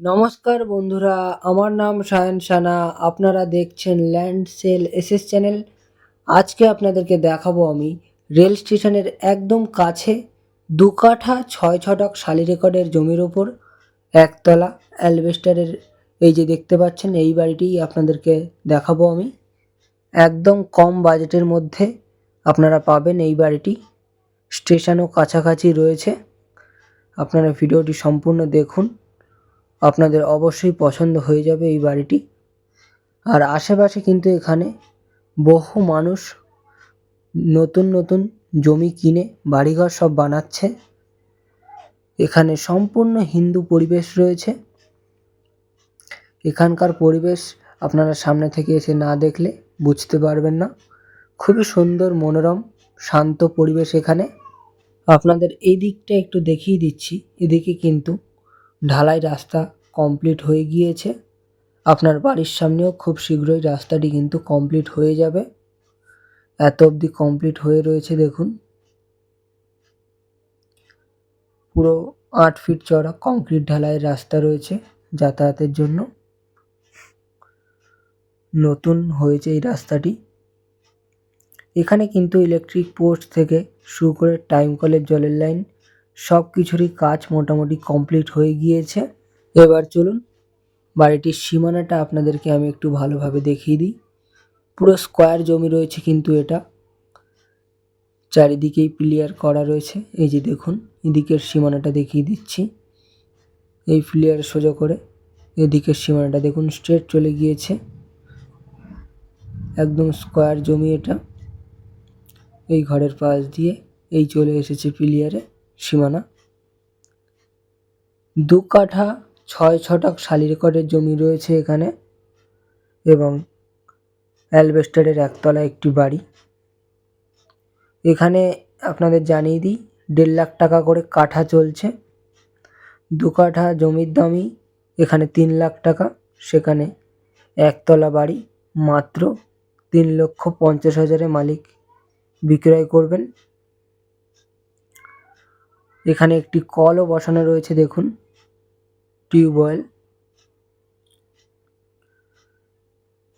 নমস্কার বন্ধুরা, আমার নাম সায়ন সানা, আপনারা দেখছেন ল্যান্ড সেল এসএস চ্যানেল। আজকে আপনাদেরকে দেখাবো আমি রেল স্টেশনের একদম কাছে দু কাঠা ছয় ছটক শালি রেকর্ডের জমির ওপর একতলা অ্যালবেস্টারের, এই যে দেখতে পাচ্ছেন এই বাড়িটিই আপনাদেরকে দেখাবো আমি। একদম কম বাজেটের মধ্যে আপনারা পাবেন এই বাড়িটি। স্টেশনও কাছাকাছি রয়েছে। আপনারা ভিডিওটি সম্পূর্ণ দেখুন। আপনাদের অবশ্যই পছন্দ হয়ে যাবে এই বাড়িটি। আর আশেপাশে কিন্তু এখানে বহু মানুষ নতুন নতুন জমি কিনে বাড়িঘর সব বানাচ্ছে। এখানে সম্পূর্ণ হিন্দু পরিবেশ রয়েছে। এখানকার পরিবেশ আপনারা সামনে থেকে এসে না দেখলে বুঝতে পারবেন না। খুবই সুন্দর, মনোরম, শান্ত পরিবেশ এখানে। আপনাদের এই দিকটা একটু দেখিয়ে দিচ্ছি। এদিকে কিন্তু ঢালাই রাস্তা কমপ্লিট হয়ে গিয়েছে। আপনার বাড়ির সামনেও খুব শীঘ্রই রাস্তাটি কিন্তু কমপ্লিট হয়ে যাবে। এত অবধি কমপ্লিট হয়ে রয়েছে, দেখুন। পুরো আট ফিট চড়া কংক্রিট ঢালাইয়ের রাস্তা রয়েছে যাতায়াতের জন্য। নতুন হয়েছে এই রাস্তাটি। এখানে কিন্তু ইলেকট্রিক পোস্ট থেকে শুরু করে টাইম কলের জলের লাইন সব কিছুরই কাজ মোটামুটি কমপ্লিট হয়ে গিয়েছে। এবার চলুন, বাড়িটির সীমানাটা আপনাদেরকে আমি একটু ভালোভাবে দেখিয়ে দিই। পুরো স্কোয়ার জমি রয়েছে কিন্তু এটা। চারিদিকেই প্লিয়ার করা রয়েছে। এই যে দেখুন, এদিকের সীমানাটা দেখিয়ে দিচ্ছি। এই প্লিয়ার সোজা করে এদিকের সীমানাটা দেখুন স্ট্রেট চলে গিয়েছে। একদম স্কোয়ার জমি এটা। এই ঘরের পাশ দিয়ে এই চলে এসেছে প্লিয়ারে সীমানা? দু কাঠা ছয় ছটাক শালি রেকর্ডের জমি রয়েছে এখানে এবং অ্যালবেস্টারের একতলা একটি বাড়ি। এখানে আপনাদের জানিয়ে দিই, দেড় লাখ টাকা করে কাঠা চলছে। দু কাঠা জমির দামই এখানে তিন লাখ টাকা, সেখানে একতলা বাড়ি মাত্র তিন লক্ষ পঞ্চাশ হাজারে মালিক বিক্রয় করবেন। এখানে একটি কলও বসানো রয়েছে, দেখুন। টিউবওয়েল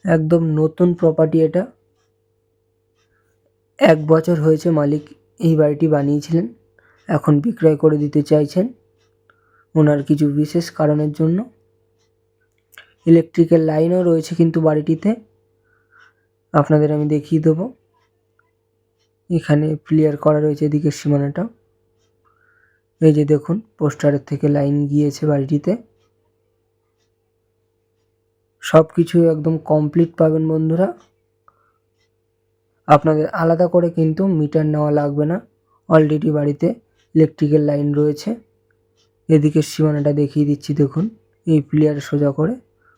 একদম নতুন প্রপার্টি এটা। এক বছর হয়েছে মালিক এই বাড়িটি বানিয়েছিলেন, এখন বিক্রয় করে দিতে চাইছেন ওনার কিছু বিশেষ কারণের জন্য। ইলেকট্রিক্যাল লাইনও রয়েছে কিন্তু বাড়িটিতে। আপনাদের আমি দেখিয়ে দেবো। এখানে ক্লিয়ার করা রয়েছে এদিকের সীমানাটা। এই যে দেখুন, পোস্টারের থেকে লাইন গিয়েছে বাড়িটিতে। সব কিছু একদম কমপ্লিট পাবেন বন্ধুরা। আপনাদের আলাদা করে কিন্তু মিটার নেওয়া লাগবে না। অলরেডি বাড়িতে ইলেকট্রিক্যাল লাইন রয়েছে। এদিকে সীমানাটা দেখিয়ে দিচ্ছি, দেখুন। এই প্লেয়ার সোজা করে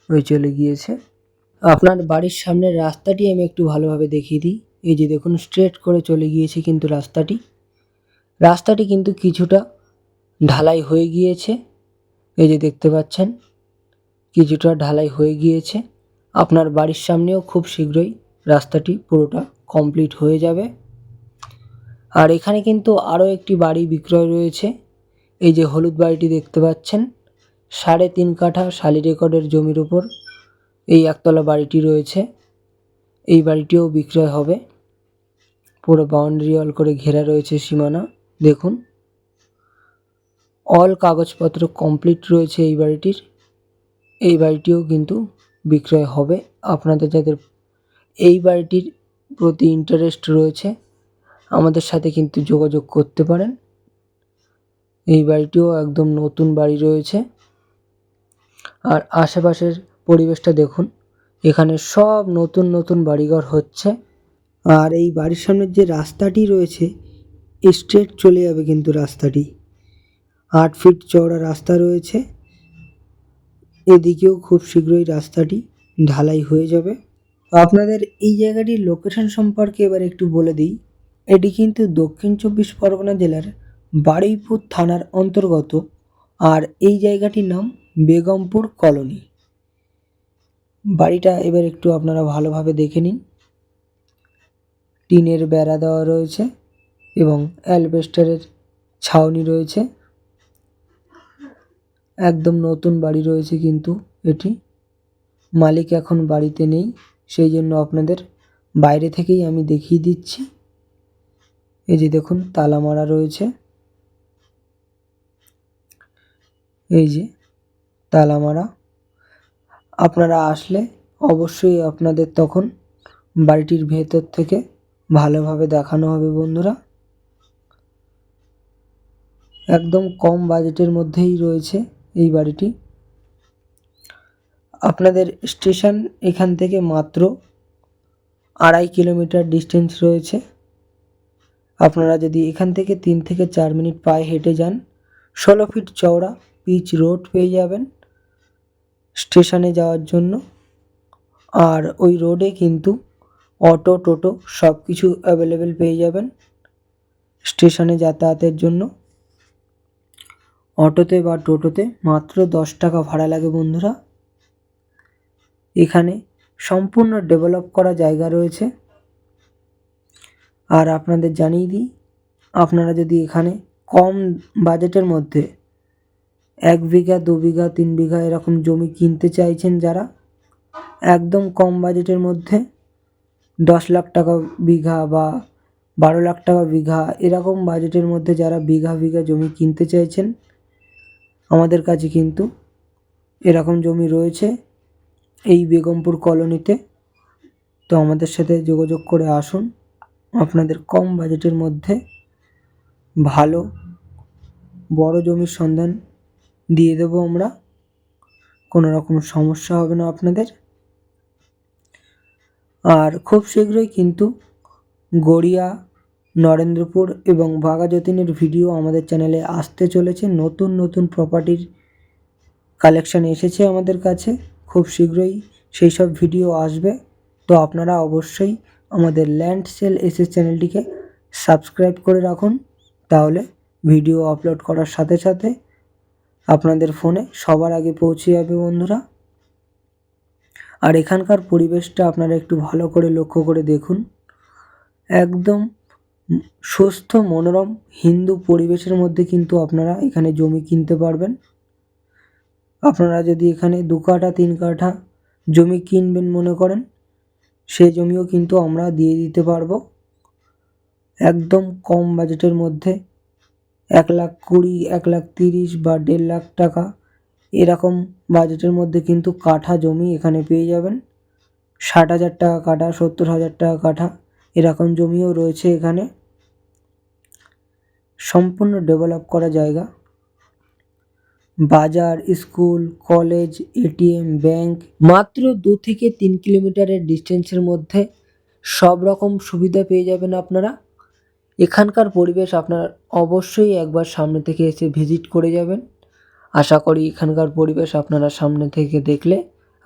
ওই চলে গিয়েছে। আপনার বাড়ির সামনের রাস্তাটি আমি একটু ভালোভাবে দেখিয়ে দিই। এই যে দেখুন স্ট্রেট করে চলে গিয়েছে কিন্তু রাস্তাটি। রাস্তাটি কিন্তু কিছুটা ঢালাই হয়ে গিয়েছে। এই যে দেখতে পাচ্ছেন, কিছুটা ঢালাই হয়ে গিয়েছে। আপনার বাড়ির সামনেও খুব শীঘ্রই রাস্তাটি পুরোটা কমপ্লিট হয়ে যাবে। আর এখানে কিন্তু আরও একটি বাড়ি বিক্রয় রয়েছে। এই যে হলুদ বাড়িটি দেখতে পাচ্ছেন, সাড়ে তিন কাঠা শালি রেকর্ডের জমির উপর এই একতলা বাড়িটি রয়েছে। এই বাড়িটিও বিক্রয় হবে। পুরো বাউন্ডারি অল করে ঘেরা রয়েছে সীমানা। দেখুন অল কাগজপত্র কমপ্লিট রয়েছে এই বাড়িটির। এই বাড়িটিও কিন্তু বিক্রয় হবে। আপনাদের যাদের এই বাড়িটির প্রতি ইন্টারেস্ট রয়েছে, আমাদের সাথে কিন্তু যোগাযোগ করতে পারেন। এই বাড়িটিও একদম নতুন বাড়ি রয়েছে। আর আশেপাশের পরিবেশটা দেখুন, এখানে সব নতুন নতুন বাড়িঘর হচ্ছে। আর এই বাড়ির সামনের যে রাস্তাটি রয়েছে স্ট্রেট চলে যাবে কিন্তু রাস্তাটি। আট ফিট চওড়া রাস্তা রয়েছে। এদিকেও খুব শীঘ্রই রাস্তাটি ঢালাই হয়ে যাবে। আপনাদের এই জায়গাটির লোকেশন সম্পর্কে এবার একটু বলে দিই। এটি কিন্তু দক্ষিণ চব্বিশ পরগনা জেলার বারুইপুর থানার অন্তর্গত আর এই জায়গাটির নাম বেগমপুর কলোনি। বাড়িটা এবার একটু আপনারা ভালোভাবে দেখে নিন। টিনের বেড়া দেওয়া রয়েছে এবং অ্যালবেস্টারের ছাউনি রয়েছে। একদম নতুন বাড়ি রয়েছে কিন্তু এটি। মালিক এখন বাড়িতে নেই, সেই জন্য আপনাদের বাইরে থেকেই আমি দেখিয়ে দিচ্ছি। এই যে দেখুন তালা মারা রয়েছে। এই যে তালা মারা আপনারা আসলে অবশ্যই আপনাদের তখন বাড়িটির ভেতর থেকে ভালোভাবে দেখানো হবে বন্ধুরা। একদম কম বাজেটের মধ্যেই রয়েছে এই বাড়িটি। আপনাদের স্টেশন এখান থেকে মাত্র আড়াই কিলোমিটার ডিস্টেন্স রয়েছে। আপনারা যদি এখান থেকে তিন থেকে চার মিনিট পায়ে হেঁটে যান, ষোলো ফিট চওড়া পিচ রোড পেয়ে যাবেন স্টেশনে যাওয়ার জন্য। আর ওই রোডে কিন্তু অটো, টোটো সব কিছু অ্যাভেলেবেল পেয়ে যাবেন স্টেশনে যাতায়াতের জন্য। অটোতে বা টোটোতে মাত্র দশ টাকা ভাড়া লাগে বন্ধুরা। এখানে সম্পূর্ণ ডেভেলপ করা জায়গা রয়েছে। আর আপনাদের জানিয়ে দিই, আপনারা যদি এখানে কম বাজেটের মধ্যে এক বিঘা, দু বিঘা, তিন বিঘা এরকম জমি কিনতে চাইছেন যারা, একদম কম বাজেটের মধ্যে দশ লাখ টাকা বিঘা বা বারো লাখ টাকা বিঘা এরকম বাজেটের মধ্যে যারা বিঘা বিঘা জমি কিনতে চাইছেন আমাদের কাছে কিন্তু এরকম জমি রয়েছে এই বেগমপুর কলোনিতে। তো আমাদের সাথে যোগাযোগ করে আসুন। আপনাদের কম বাজেটের মধ্যে ভালো, বড় জমির সন্ধান দিয়ে দেবো আমরা। কোনো রকম সমস্যা হবে না আপনাদের। আর খুব শীঘ্রই কিন্তু গড়িয়া নরেন্দ্রপুর এবং বাঘাযতীনের ভিডিও আমাদের চ্যানেলে আসতে চলেছে। নতুন নতুন প্রপার্টির কালেকশান এসেছে আমাদের কাছে খুব শীঘ্রই। সেই সব ভিডিও আসবে। তো আপনারা অবশ্যই আমাদের ল্যান্ড সেল এসএস চ্যানেলটিকে সাবস্ক্রাইব করে রাখুন। তাহলে ভিডিও আপলোড করার সাথে সাথে আপনাদের ফোনে সবার আগে পৌঁছে যাবে বন্ধুরা। আর এখানকার পরিবেশটা আপনারা একটু ভালো করে লক্ষ্য করে দেখুন। একদম সুস্থ, মনোরম হিন্দু পরিবেশের মধ্যে কিন্তু আপনারা এখানে জমি কিনতে পারবেন। আপনারা যদি এখানে দু কাঠা, তিন কাঠা জমি কিনবেন মনে করেন, সে জমিও কিন্তু আমরা দিয়ে দিতে পারব। একদম কম বাজেটের মধ্যে এক লাখ কুড়ি, এক লাখ তিরিশ বা দেড় লাখ টাকা এরকম বাজেটের মধ্যে কিন্তু কাঠা জমি এখানে পেয়ে যাবেন। ষাট হাজার টাকা কাঠা, সত্তর হাজার টাকা কাঠা এরকম জমিও রয়েছে এখানে। সম্পূর্ণ ডেভেলপ করা জায়গা। বাজার, স্কুল কলেজ এটিএম ব্যাংক মাত্র দু থেকে তিন কিলোমিটারের ডিস্টেন্সের মধ্যে সব রকম সুবিধা পেয়ে যাবেন আপনারা। এখানকার পরিবেশ আপনার অবশ্যই একবার সামনে থেকে এসে ভিজিট করে যাবেন। আশা করি এখানকার পরিবেশ আপনারা সামনে থেকে দেখলে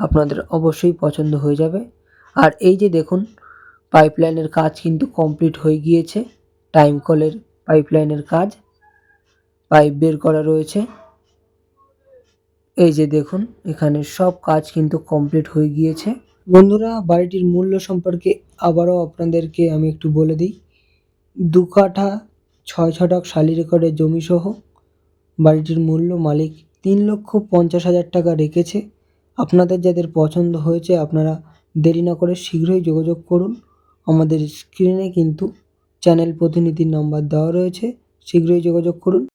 আপনাদের অবশ্যই পছন্দ হয়ে যাবে। আর এই যে দেখুন পাইপলাইনের কাজ কিন্তু কমপ্লিট হয়ে গিয়েছে। টাইম কলের পাইপলাইনের কাজ, পাইপ বের করা রয়েছে। এই যে দেখুন, এখানে সব কাজ কিন্তু কমপ্লিট হয়ে গিয়েছে। বন্ধুরা, বাড়িটির মূল্য সম্পর্কে আবারও আপনাদেরকে আমি একটু বলে দিই। দু কাঠা ছয় ছটাক শালি রেকর্ডের জমি সহ বাড়িটির মূল্য মালিক তিন লক্ষ পঞ্চাশ হাজার টাকা রেখেছে। আপনাদের যাদের পছন্দ হয়েছে, আপনারা দেরি না করে শীঘ্রই যোগাযোগ করুন। আমাদের স্ক্রিনে কিন্তু চ্যানেল প্রতিনিধির নাম্বার দেওয়া রয়েছে। শীঘ্রই যোগাযোগ করুন।